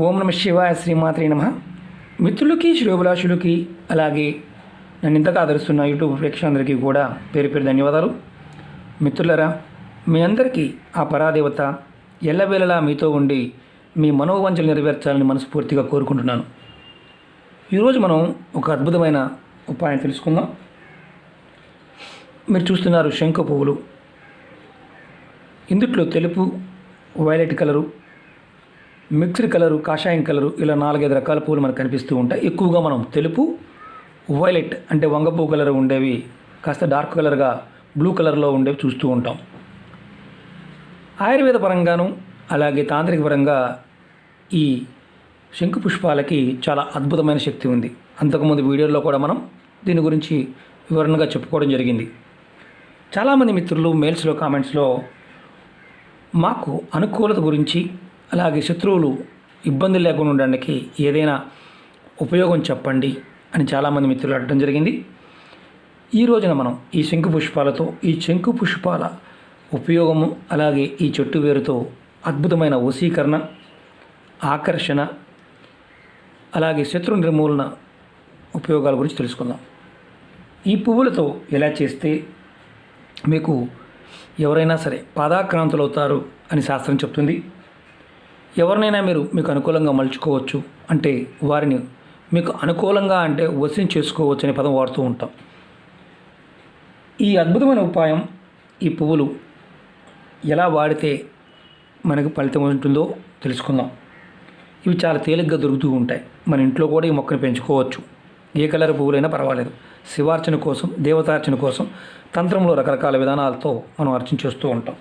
ఓం నమ శివాయ శ్రీమాత్రి నమ. మిత్రులకి శ్రేయోభిలాషులకి అలాగే నన్ను ఇంతగా ఆదరిస్తున్న యూట్యూబ్ ప్రేక్షకులందరికీ కూడా పేరు పేరు ధన్యవాదాలు. మిత్రులరా మీ అందరికీ ఆ పరాదేవత ఎల్లవేళలా మీతో ఉండి మీ మనోవంచలు నెరవేర్చాలని మనస్ఫూర్తిగా కోరుకుంటున్నాను. ఈరోజు మనం ఒక అద్భుతమైన ఉపాయం తెలుసుకుందాం. మీరు చూస్తున్నారు శంఖ పువ్వులు ఇందుట్లో తెలుపు వైలెట్ కలరు మిక్స్డ్ కలరు కాషాయం కలరు ఇలా నాలుగైదు రకాల పూలు మనకు కనిపిస్తూ ఉంటాయి. ఎక్కువగా మనం తెలుపు వైలెట్ అంటే వంగపువ్వు కలర్ ఉండేవి కాస్త డార్క్ కలర్గా బ్లూ కలర్లో ఉండేవి చూస్తూ ఉంటాం. ఆయుర్వేద పరంగాను అలాగే తాంత్రిక పరంగా ఈ శంకు పుష్పాలకి చాలా అద్భుతమైన శక్తి ఉంది. అంతకుముందు వీడియోలో కూడా మనం దీని గురించి వివరణగా చెప్పుకోవడం జరిగింది. చాలామంది మిత్రులు మెయిల్స్లో కామెంట్స్లో మాకు అనుకూలత గురించి అలాగే శత్రువులు ఇబ్బంది లేకుండా ఉండడానికి ఏదైనా ఉపయోగం చెప్పండి అని చాలామంది మిత్రులు అడగడం జరిగింది. ఈ రోజున మనం ఈ శంకు పుష్పాలతో ఈ శంకు పుష్పాల ఉపయోగము అలాగే ఈ చెట్టు వేరుతో అద్భుతమైన వశీకరణ ఆకర్షణ అలాగే శత్రు నిర్మూలన ఉపయోగాల గురించి తెలుసుకుందాం. ఈ పువ్వులతో ఎలా చేస్తే మీకు ఎవరైనా సరే పాదాక్రాంతులు అవుతారు అని శాస్త్రం చెప్తుంది. ఎవరినైనా మీరు మీకు అనుకూలంగా మలుచుకోవచ్చు అంటే వారిని మీకు అనుకూలంగా అంటే వశం చేసుకోవచ్చు అనే పదం వాడుతూ ఉంటాం. ఈ అద్భుతమైన ఉపాయం ఈ పువ్వులు ఎలా వాడితే మనకు ఫలితం ఉంటుందో తెలుసుకుందాం. ఇవి చాలా తేలిగ్గా దొరుకుతూ ఉంటాయి. మన ఇంట్లో కూడా ఈ మొక్కను పెంచుకోవచ్చు. ఏ కలర్ పువ్వులైనా పర్వాలేదు. శివార్చన కోసం దేవతార్చన కోసం తంత్రంలో రకరకాల విధానాలతో మనం అర్చన చేస్తూ ఉంటాం.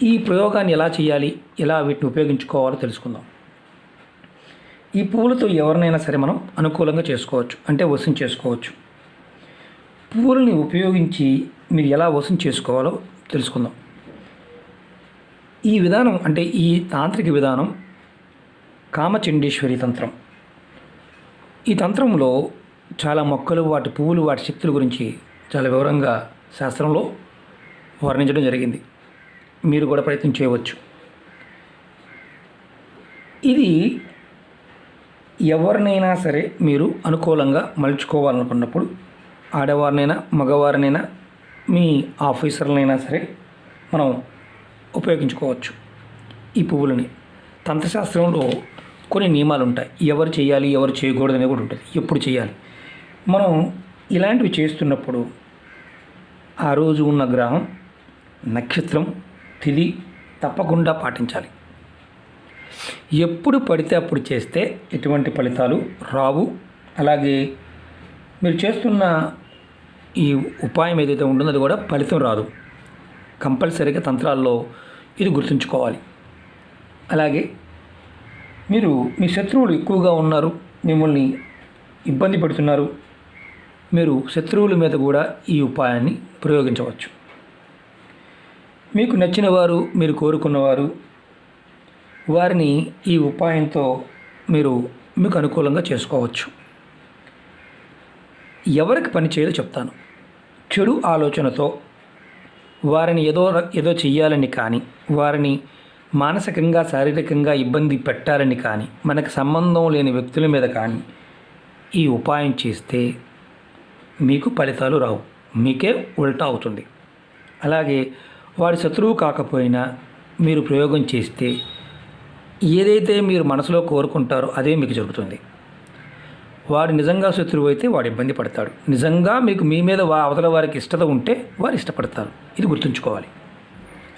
ఈ ప్రయోగాన్ని ఎలా చేయాలి ఎలా వీటిని ఉపయోగించుకోవాలో తెలుసుకుందాం. ఈ పువ్వులతో ఎవరినైనా సరే మనం అనుకూలంగా చేసుకోవచ్చు అంటే వసం చేసుకోవచ్చు. పువ్వులని ఉపయోగించి మీరు ఎలా వసం చేసుకోవాలో తెలుసుకుందాం. ఈ విధానం అంటే ఈ తాంత్రిక విధానం కామచండేశ్వరి తంత్రం. ఈ తంత్రంలో చాలా మొక్కలు వాటి పువ్వులు వాటి శక్తుల గురించి చాలా వివరంగా శాస్త్రంలో వర్ణించడం జరిగింది. మీరు కూడా ప్రయత్నం చేయవచ్చు. ఇది ఎవరినైనా సరే మీరు అనుకూలంగా మలుచుకోవాలనుకున్నప్పుడు ఆడవారినైనా మగవారినైనా మీ ఆఫీసర్లనైనా సరే మనం ఉపయోగించుకోవచ్చు ఈ పువ్వులని. తంత్రశాస్త్రంలో కొన్ని నియమాలు ఉంటాయి. ఎవరు చేయాలి ఎవరు చేయకూడదు అనేది కూడా ఉంటుంది. ఎప్పుడు చేయాలి? మనం ఇలాంటివి చేస్తున్నప్పుడు ఆ రోజు ఉన్న గ్రహం నక్షత్రం తిది తప్పకుండా పాటించాలి. ఎప్పుడు పడితే అప్పుడు చేస్తే ఎటువంటి ఫలితాలు రావు. అలాగే మీరు చేస్తున్న ఈ ఉపాయం ఏదైతే ఉంటుందో అది కూడా ఫలితం రాదు. కంపల్సరీగా తంత్రాల్లో ఇది గుర్తుంచుకోవాలి. అలాగే మీరు మీ శత్రువులు ఎక్కువగా ఉన్నారు మిమ్మల్ని ఇబ్బంది పెడుతున్నారు మీరు శత్రువుల మీద కూడా ఈ ఉపాయాన్ని ప్రయోగించవచ్చు. మీకు నచ్చిన వారు మీరు కోరుకున్నవారు. వారిని ఈ ఉపాయంతో మీరు మీకు అనుకూలంగా చేసుకోవచ్చు. ఎవరికి పని చేయాలో చెప్తాను. చెడు ఆలోచనతో వారిని ఏదో ఏదో చెయ్యాలని కానీ వారిని మానసికంగా శారీరకంగా ఇబ్బంది పెట్టాలని కానీ మనకు సంబంధం లేని వ్యక్తుల మీద కానీ ఈ ఉపాయం చేస్తే మీకు ఫలితాలు రావు. మీకే ఉల్టా అవుతుంది. అలాగే వాడి శత్రువు కాకపోయినా మీరు ప్రయోగం చేస్తే ఏదైతే మీరు మనసులో కోరుకుంటారో అదే మీకు జరుగుతుంది. వాడు నిజంగా శత్రువు అయితే వాడు ఇబ్బంది పడతాడు. నిజంగా మీకు మీ మీద వా అవతల వారికి ఇష్టత ఉంటే వారు ఇష్టపడతారు. ఇది గుర్తుంచుకోవాలి.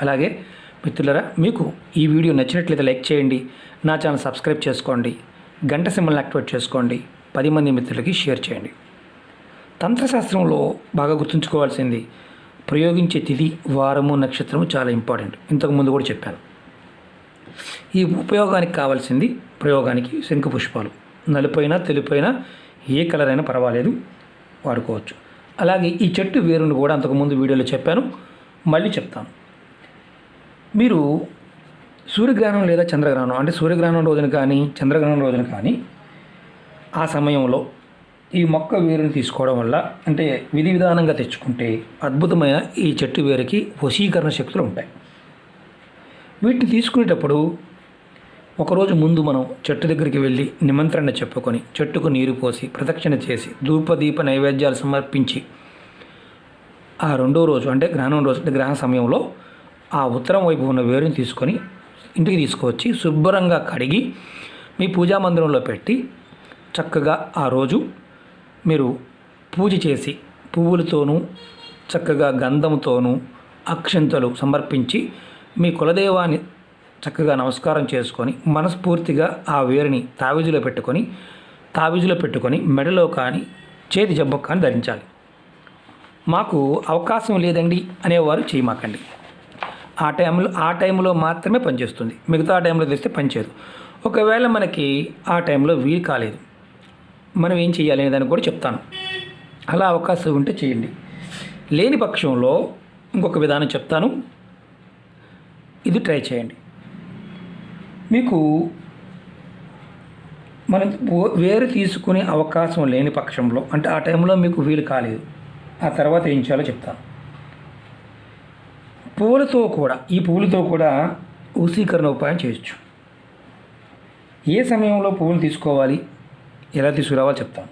అలాగే మిత్రులరా మీకు ఈ వీడియో నచ్చినట్లయితే లైక్ చేయండి. నా ఛానల్ సబ్స్క్రైబ్ చేసుకోండి. గంట సింబల్ని యాక్టివేట్ చేసుకోండి. పది మంది మిత్రులకి షేర్ చేయండి. తంత్రశాస్త్రంలో బాగా గుర్తుంచుకోవాల్సింది ప్రయోగించే తిథి వారము నక్షత్రము చాలా ఇంపార్టెంట్ ఇంతకుముందు కూడా చెప్పాను. ఈ ఉపయోగానికి కావాల్సింది ప్రయోగానికి శంకు పుష్పాలు. నలుపైన తెలుపైన ఏ కలర్ అయినా పర్వాలేదు వాడుకోవచ్చు. అలాగే ఈ చెట్టు వేరును కూడా అంతకుముందు వీడియోలో చెప్పాను. మళ్ళీ చెప్తాను. మీరు సూర్యగ్రహణం లేదా చంద్రగ్రహణం అంటే సూర్యగ్రహణం రోజున కానీ చంద్రగ్రహణం రోజున కానీ ఆ సమయంలో ఈ మొక్క వేరుని తీసుకోవడం వల్ల అంటే విధి విధానంగా తెచ్చుకుంటే అద్భుతమైన ఈ చెట్టు వేరుకి వశీకరణ శక్తులు ఉంటాయి. వీటిని తీసుకునేటప్పుడు ఒకరోజు ముందు మనం చెట్టు దగ్గరికి వెళ్ళి నిమంత్రణ చెప్పుకొని చెట్టుకు నీరు పోసి ప్రదక్షిణ చేసి ధూపదీప నైవేద్యాలు సమర్పించి ఆ రెండో రోజు అంటే గ్రహణం రోజు అంటే గ్రహణ సమయంలో ఆ ఉత్తరం వైపు ఉన్న వేరుని తీసుకొని ఇంటికి తీసుకువచ్చి శుభ్రంగా కడిగి మీ పూజా మందిరంలో పెట్టి చక్కగా ఆ రోజు మీరు పూజ చేసి పువ్వులతోనూ చక్కగా గంధంతోనూ అక్షంతలు సమర్పించి మీ కులదైవాన్ని చక్కగా నమస్కారం చేసుకొని మనస్ఫూర్తిగా ఆ వేరుని తావిజులో పెట్టుకొని తావిజులో పెట్టుకొని మెడలో కానీ చేతి జబ్బు కానీ ధరించాలి. మాకు అవకాశం లేదండి అనేవారు చేయమాకండి ఆ టైంలో ఆ టైంలో మాత్రమే పనిచేస్తుంది. మిగతా టైంలో తెస్తే పనిచేయదు. ఒకవేళ మనకి ఆ టైంలో వీలు కాలేదు. మనం ఏం చేయాలి అనే దాన్ని కూడా చెప్తాను. అలా అవకాశం ఉంటే చేయండి. లేని పక్షంలో ఇంకొక విధానం చెప్తాను. ఇది ట్రై చేయండి. మీకు మనం వేరు తీసుకునే అవకాశం లేని పక్షంలో అంటే ఆ టైంలో మీకు వీలు కాలేదు. ఆ తర్వాత ఏం చేయాలో చెప్తాను. పూలతో కూడా ఈ పూలతో కూడా ఊసీకరణ ఉపాయం చేయొచ్చు. ఏ సమయంలో పువ్వులు తీసుకోవాలి? ఎలా తీసుకురావాలో చెప్తాను.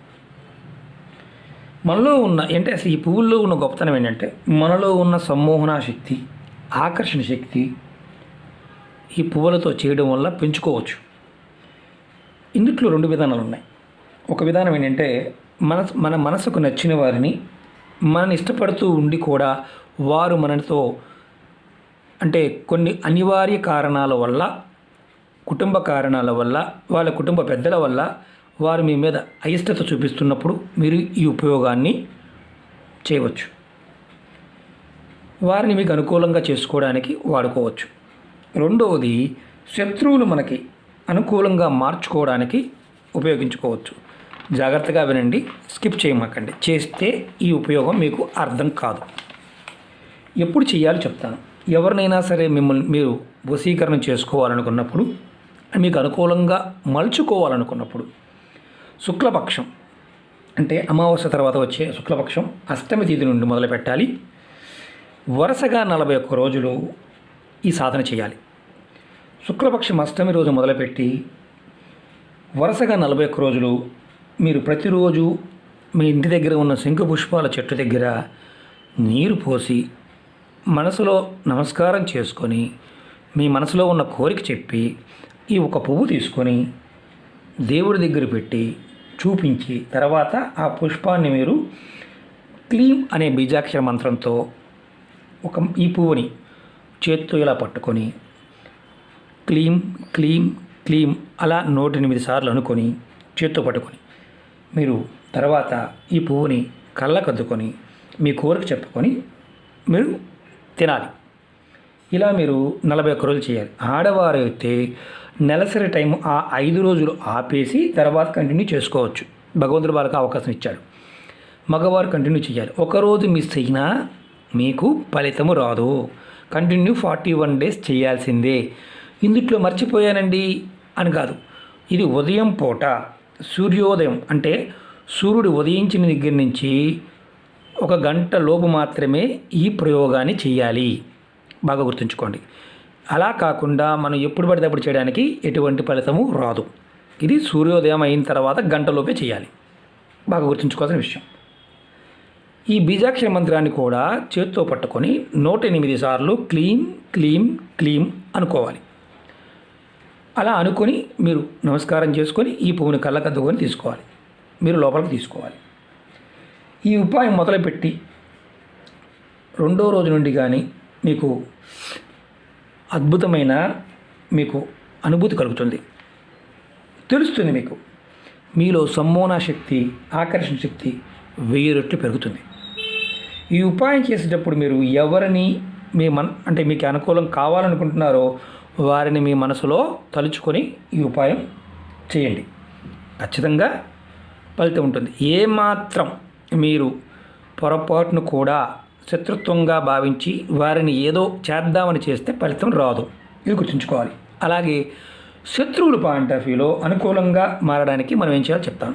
మనలో ఉన్న అంటే అసలు ఈ పువ్వుల్లో ఉన్న గొప్పతనం ఏంటంటే మనలో ఉన్న సమ్మోహన శక్తి ఆకర్షణ శక్తి ఈ పువ్వులతో చేయడం వల్ల పెంచుకోవచ్చు. ఇందుట్లో రెండు విధానాలు ఉన్నాయి. ఒక విధానం ఏంటంటే మన మన మనసుకు నచ్చిన వారిని మనని ఇష్టపడుతూ ఉండి కూడా వారు మనతో అంటే కొన్ని అనివార్య కారణాల వల్ల కుటుంబ కారణాల వల్ల వాళ్ళ కుటుంబ పెద్దల వల్ల వారు మీ మీద అయిష్టత చూపిస్తున్నప్పుడు మీరు ఈ ఉపయోగాన్ని చేయవచ్చు. వారిని మీకు అనుకూలంగా చేసుకోవడానికి వాడుకోవచ్చు. రెండవది శత్రువులు మనకి అనుకూలంగా మార్చుకోవడానికి ఉపయోగించుకోవచ్చు. జాగ్రత్తగా వినండి స్కిప్ చేయమాకండి. చేస్తే ఈ ఉపయోగం మీకు అర్థం కాదు. ఎప్పుడు చేయాలో చెప్తాను. ఎవరినైనా సరే మిమ్మల్ని మీరు వశీకరణ చేసుకోవాలనుకున్నప్పుడు మీకు అనుకూలంగా మలుచుకోవాలనుకున్నప్పుడు శుక్లపక్షం. అంటే అమావాస్య తర్వాత వచ్చే శుక్లపక్షం అష్టమి తేదీ నుండి మొదలు పెట్టాలి. వరుసగా నలభై ఒక్క రోజులు ఈ సాధన చేయాలి. శుక్లపక్షం అష్టమి రోజు మొదలుపెట్టి వరుసగా నలభై ఒక్క రోజులు మీరు ప్రతిరోజు మీ ఇంటి దగ్గర ఉన్న శంకు పుష్పాల చెట్టు దగ్గర నీరు పోసి మనసులో నమస్కారం చేసుకొని మీ మనసులో ఉన్న కోరిక చెప్పి ఈ ఒక పువ్వు తీసుకొని దేవుడి దగ్గర పెట్టి చూపించి తర్వాత ఆ పుష్పాన్ని మీరు క్లీం అనే బీజాక్షర మంత్రంతో ఒక ఈ పువ్వుని చేత్తో ఇలా పట్టుకొని క్లీం క్లీం క్లీం అలా నూట ఎనిమిది సార్లు అనుకొని చేత్తో పట్టుకొని మీరు తర్వాత ఈ పువ్వుని కళ్ళకద్దుకొని మీ కోరిక చెప్పుకొని మీరు తినాలి. ఇలా మీరు నలభై ఒక్క రోజులు చేయాలి. ఆడవారు అయితే నెలసరి టైం ఆ ఐదు రోజులు ఆపేసి తర్వాత కంటిన్యూ చేసుకోవచ్చు. భగవంతుడు వాళ్ళకి అవకాశం ఇచ్చాడు. మగవారు కంటిన్యూ చేయాలి ఒకరోజు మిస్ అయినా మీకు ఫలితము రాదు. కంటిన్యూ ఫార్టీ వన్ డేస్ చేయాల్సిందే. ఇందుట్లో మర్చిపోయానండి అని కాదు. ఇది ఉదయం పూట సూర్యోదయం అంటే సూర్యుడు ఉదయించిన దగ్గర నుంచి ఒక గంట లోపు మాత్రమే ఈ ప్రయోగాన్ని చేయాలి. బాగా గుర్తుంచుకోండి. అలా కాకుండా మనం ఎప్పుడు పడితే అప్పుడు చేయడానికి ఎటువంటి ఫలితము రాదు. ఇది సూర్యోదయం అయిన తర్వాత గంటలోపే చేయాలి. బాగా గుర్తుంచుకోవాల్సిన విషయం. ఈ బీజాక్షర మంత్రాన్ని కూడా చేత్తో పట్టుకొని నూట ఎనిమిది సార్లు క్లీం క్లీం క్లీం అనుకోవాలి. అలా అనుకొని మీరు నమస్కారం చేసుకొని ఈ పువ్వుని కళ్ళకద్దుకొని తీసుకోవాలి. మీరు లోపలికి తీసుకోవాలి. ఈ ఉపాయం మొదలుపెట్టి రెండో రోజు నుండి కానీ మీకు అద్భుతమైన మీకు అనుభూతి కలుగుతుంది. తెలుస్తుంది మీకు. మీలో సమ్మోనా శక్తి ఆకర్షణ శక్తి వెయ్యి రెట్లు పెరుగుతుంది. ఈ ఉపాయం చేసేటప్పుడు మీరు ఎవరిని మీ మన అంటే మీకు అనుకూలం కావాలనుకుంటున్నారో వారిని మీ మనసులో తలుచుకొని ఈ ఉపాయం చేయండి. ఖచ్చితంగా ఫలితం ఉంటుంది. ఏమాత్రం మీరు పొరపాటును కూడా శత్రుత్వంగా భావించి వారిని ఏదో చేద్దామని చేస్తే ఫలితం రాదు. ఇది గుర్తుంచుకోవాలి. అలాగే శత్రువుల పాయింట్ ఆఫ్ వ్యూలో అనుకూలంగా మారడానికి మనం ఏం చేయాలో చెప్తాను.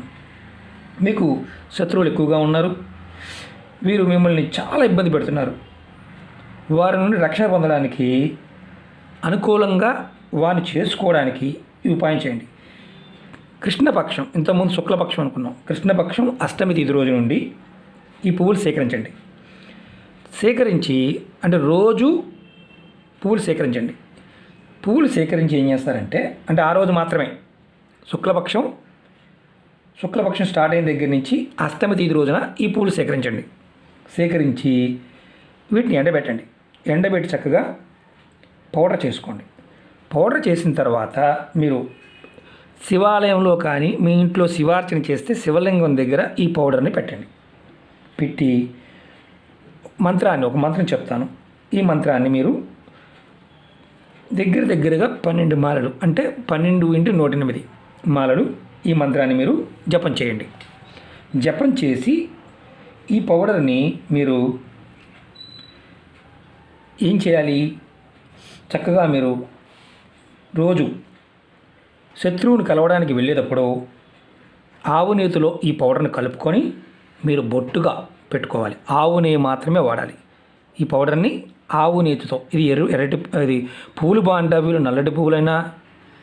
మీకు శత్రువులు ఎక్కువగా ఉన్నారు. వీరు మిమ్మల్ని చాలా ఇబ్బంది పెడుతున్నారు. వారి నుండి రక్షణ పొందడానికి అనుకూలంగా వారిని చేసుకోవడానికి ఈ ఉపాయం చేయండి. కృష్ణపక్షం ఇంతకుముందు శుక్లపక్షం అనుకున్నాం. కృష్ణపక్షం అష్టమి తిథి రోజు నుండి ఈ పువ్వులు సేకరించండి. సేకరించి అంటే రోజు పువ్వులు సేకరించండి. పువ్వులు సేకరించి ఏం చేస్తారంటే అంటే ఆ రోజు మాత్రమే శుక్లపక్షం శుక్లపక్షం స్టార్ట్ అయిన దగ్గర నుంచి అష్టమి తేదీ రోజున ఈ పూలు సేకరించండి. సేకరించి వీటిని ఎండబెట్టండి. ఎండబెట్టి చక్కగా పౌడర్ చేసుకోండి. పౌడర్ చేసిన తర్వాత మీరు శివాలయంలో కానీ మీ ఇంట్లో శివార్చన చేస్తే శివలింగం దగ్గర ఈ పౌడర్ని పెట్టండి. పెట్టి మంత్రాన్ని ఒక మంత్రం చెప్తాను. ఈ మంత్రాన్ని మీరు దగ్గర దగ్గరగా పన్నెండు మాలలు అంటే పన్నెండు ఇంటూ నూట ఎనిమిది మాలలు ఈ మంత్రాన్ని మీరు జపం చేయండి. జపం చేసి ఈ పౌడర్ని మీరు ఏం చేయాలి? చక్కగా మీరు రోజు శత్రువుని కలవడానికి వెళ్ళేటప్పుడు ఆవు నేతిలో ఈ పౌడర్ని కలుపుకొని మీరు బొట్టుగా పెట్టుకోవాలి. ఆవు నెయ్యి మాత్రమే వాడాలి. ఈ పౌడర్ని ఆవు నేతితో ఇది ఎర్ర ఎర్రటి ఇది పూలు బాగుంటాయి నల్లటి పువ్వులైనా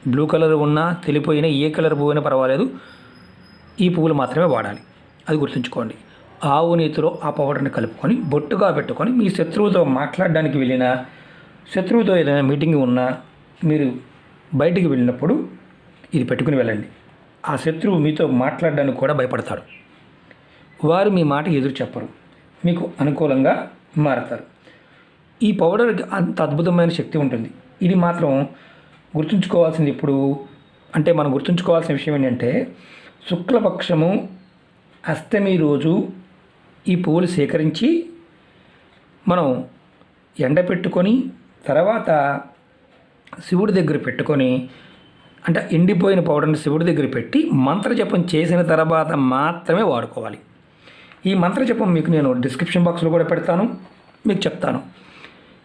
బ్లూ కలర్ ఉన్నా తెలిపోయినా ఏ కలర్ పువ్వు అయినా పర్వాలేదు. ఈ పువ్వులు మాత్రమే వాడాలి. అది గుర్తుంచుకోండి. ఆవు నేతిలో ఆ పౌడర్ని కలుపుకొని బొట్టుగా పెట్టుకొని మీ శత్రువుతో మాట్లాడడానికి వెళ్ళినా శత్రువుతో ఏదైనా మీటింగ్ ఉన్నా మీరు బయటికి వెళ్ళినప్పుడు ఇది పెట్టుకుని వెళ్ళండి. ఆ శత్రువు మీతో మాట్లాడడానికి కూడా భయపడతాడు. వారు మీ మాట ఎదురు చెప్పరు. మీకు అనుకూలంగా మారతారు. ఈ పౌడర్కి అంత అద్భుతమైన శక్తి ఉంటుంది. ఇది మాత్రం గుర్తుంచుకోవాల్సింది ఇప్పుడు అంటే మనం గుర్తుంచుకోవాల్సిన విషయం ఏంటంటే శుక్లపక్షము అష్టమి రోజు ఈ పువ్వులు సేకరించి మనం ఎండపెట్టుకొని తర్వాత శివుడి దగ్గర పెట్టుకొని అంటే ఎండిపోయిన పౌడర్ని శివుడి దగ్గర పెట్టి మంత్రజపం చేసిన తర్వాత మాత్రమే వాడుకోవాలి. ఈ మంత్రజపం మీకు నేను డిస్క్రిప్షన్ బాక్స్లో కూడా పెడతాను. మీకు చెప్తాను.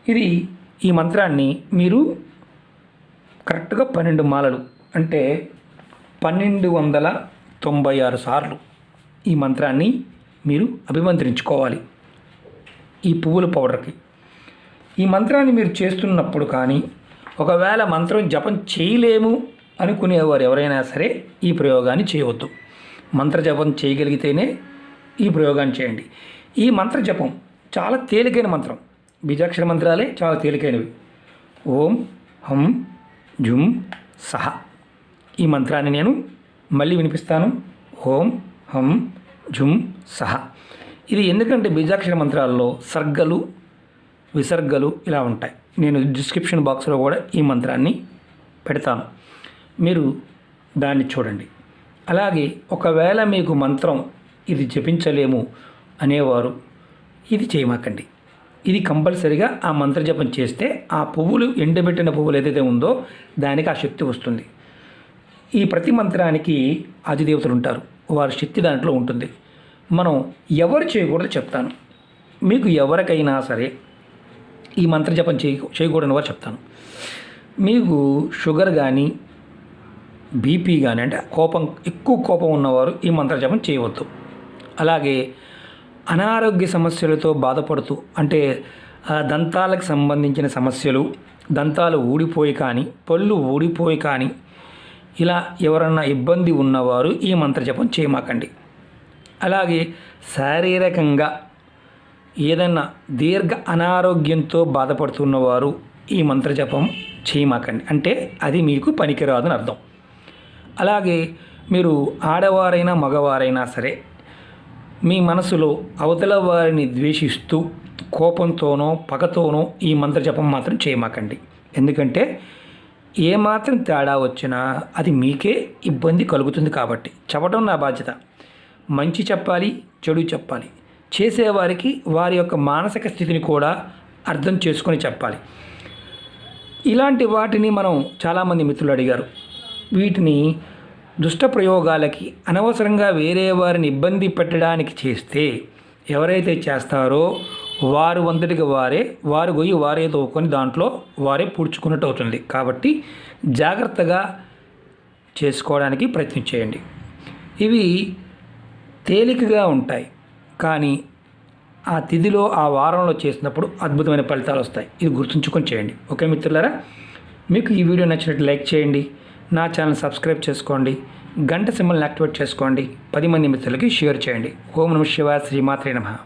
ఇది ఈ మంత్రాన్ని మీరు కరెక్ట్గా పన్నెండు మాలలు అంటే పన్నెండు వందల తొంభై ఆరు సార్లు ఈ మంత్రాన్ని మీరు అభిమంత్రించుకోవాలి. ఈ పువ్వుల పౌడర్కి. ఈ మంత్రాన్ని మీరు చేస్తున్నప్పుడు కానీ ఒకవేళ మంత్రం జపం చేయలేము అనుకునేవారు ఎవరైనా సరే ఈ ప్రయోగాన్ని చేయవద్దు. మంత్ర జపం చేయగలిగితేనే ఈ ప్రయోగాన్ని చేయండి. ఈ మంత్ర జపం చాలా తేలికైన మంత్రం. బీజాక్షర మంత్రాలే చాలా తేలికైనవి. ఓం హం జుం సహ. ఈ మంత్రాన్ని నేను మళ్ళీ వినిపిస్తాను. ఓం హం జుం సహ. ఇది ఎందుకంటే బీజాక్షర మంత్రాల్లో సర్గలు విసర్గలు ఇలా ఉంటాయి. నేను డిస్క్రిప్షన్ బాక్స్లో కూడా ఈ మంత్రాన్ని పెడతాను. మీరు దాన్ని చూడండి. అలాగే ఒకవేళ మీకు మంత్రం ఇది జపించలేము అనేవారు. ఇది చేయమాకండి. ఇది కంపల్సరిగా ఆ మంత్ర జపం చేస్తే ఆ పువ్వులు ఎండబెట్టిన పువ్వులు ఏదైతే ఉందో దానికి ఆ శక్తి వస్తుంది. ఈ ప్రతి మంత్రానికి అధిదేవతలు ఉంటారు. వారి శక్తి దాంట్లో ఉంటుంది. మనం ఎవరు చేయకూడదు చెప్తాను. మీకు ఎవరికైనా సరే ఈ మంత్రజపం చేయ చేయకూడని వారు చెప్తాను. మీకు షుగర్ కానీ బీపీ కానీ అంటే కోపం ఎక్కువ కోపం ఉన్నవారు ఈ మంత్రజపం చేయవద్దు. అలాగే అనారోగ్య సమస్యలతో బాధపడుతూ అంటే ఆ, దంతాలకు సంబంధించిన సమస్యలు దంతాలు ఊడిపోయి కానీ పళ్ళు ఊడిపోయి కానీ ఇలా ఎవరన్నా ఇబ్బంది ఉన్నవారు ఈ మంత్రజపం చేయమాకండి. అలాగే శారీరకంగా ఏదన్నా దీర్ఘ అనారోగ్యంతో బాధపడుతున్నవారు ఈ మంత్రజపం చేయమాకండి. అంటే అది మీకు పనికిరాదని అర్థం. అలాగే మీరు ఆడవారైనా మగవారైనా సరే మీ మనసులో అవతల వారిని ద్వేషిస్తూ కోపంతోనో పగతోనో ఈ మంత్ర జపం మాత్రం చేయమాకండి. ఎందుకంటే ఏమాత్రం తేడా వచ్చినా అది మీకే ఇబ్బంది కలుగుతుంది కాబట్టి. చెప్పడం నా బాధ్యత. మంచి చెప్పాలి చెడు చెప్పాలి. చేసేవారికి వారి యొక్క మానసిక స్థితిని కూడా అర్థం చేసుకొని చెప్పాలి. ఇలాంటి వాటిని మనం చాలామంది మిత్రులు అడిగారు. వీటిని దుష్ట ప్రయోగాలకి అనవసరంగా వేరే వారిని ఇబ్బంది పెట్టడానికి చేస్తే ఎవరైతే చేస్తారో వారు వంతటికి వారే వారు గొయ్యి వారే తోకొని దాంట్లో వారే పూడ్చుకున్నట్టు అవుతుంది. కాబట్టి జాగ్రత్తగా చేసుకోవడానికి ప్రయత్నం చేయండి. ఇవి తేలికగా ఉంటాయి. కానీ ఆ తిథిలో ఆ వారంలో చేసినప్పుడు అద్భుతమైన ఫలితాలు వస్తాయి. ఇది గుర్తుంచుకొని చేయండి. ఓకే మిత్రులారా? మీకు ఈ వీడియో నచ్చినట్టు లైక్ చేయండి. నా ఛానల్ సబ్స్క్రైబ్ చేసుకోండి గంట సింబల్ని యాక్టివేట్ చేసుకోండి పది మంది మిత్రులకి షేర్ చేయండి. ఓం నమ శివ శ్రీమాత్రే నమః.